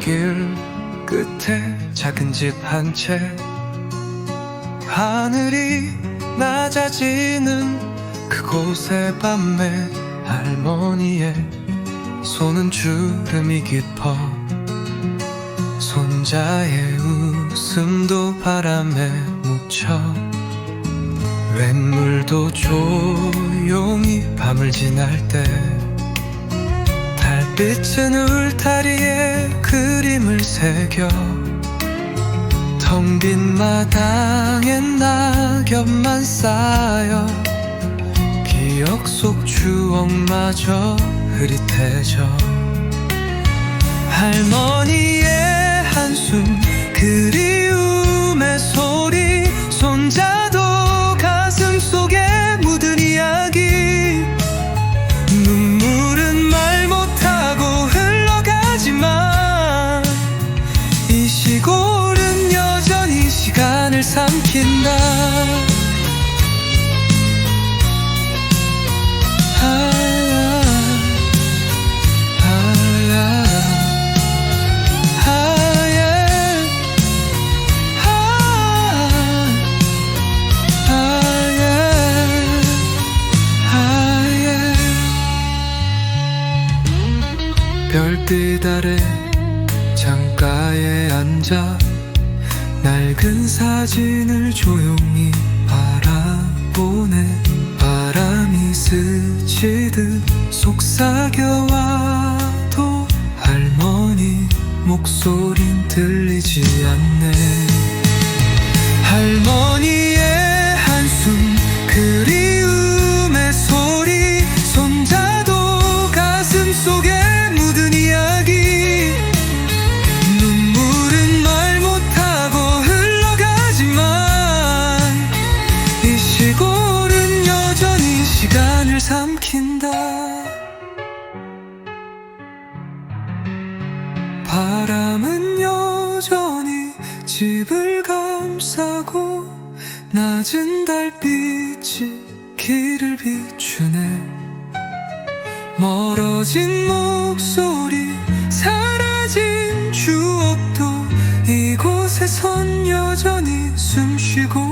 길 끝에 작은 집 한 채. 하늘이 낮아지는 그곳의 밤에 할머니의 손은 주름이 깊어 손자의 웃음도 바람에 묻혀 웬물도 조용히 밤을 지날 때 달빛은 울타리에 그림을 새겨. 텅 빈 마당엔 낙엽만 쌓여. 기억 속 추억마저 흐릿해져. 할머니의 한숨 그리움의 소 시간을 삼킨다 아, 아, 아, 예. 아, 아, 예. 아, 예. 별빛 아래 창가에 앉아 낡은 사진을 조용히 바라보네. 바람이 스치듯 속삭여와도 할머니 목소린 들리지 않네. 할머니 바람은 여전히 집을 감싸고 낮은 달빛이 길을 비추네. 멀어진 목소리 사라진 추억도 이곳에선 여전히 숨쉬고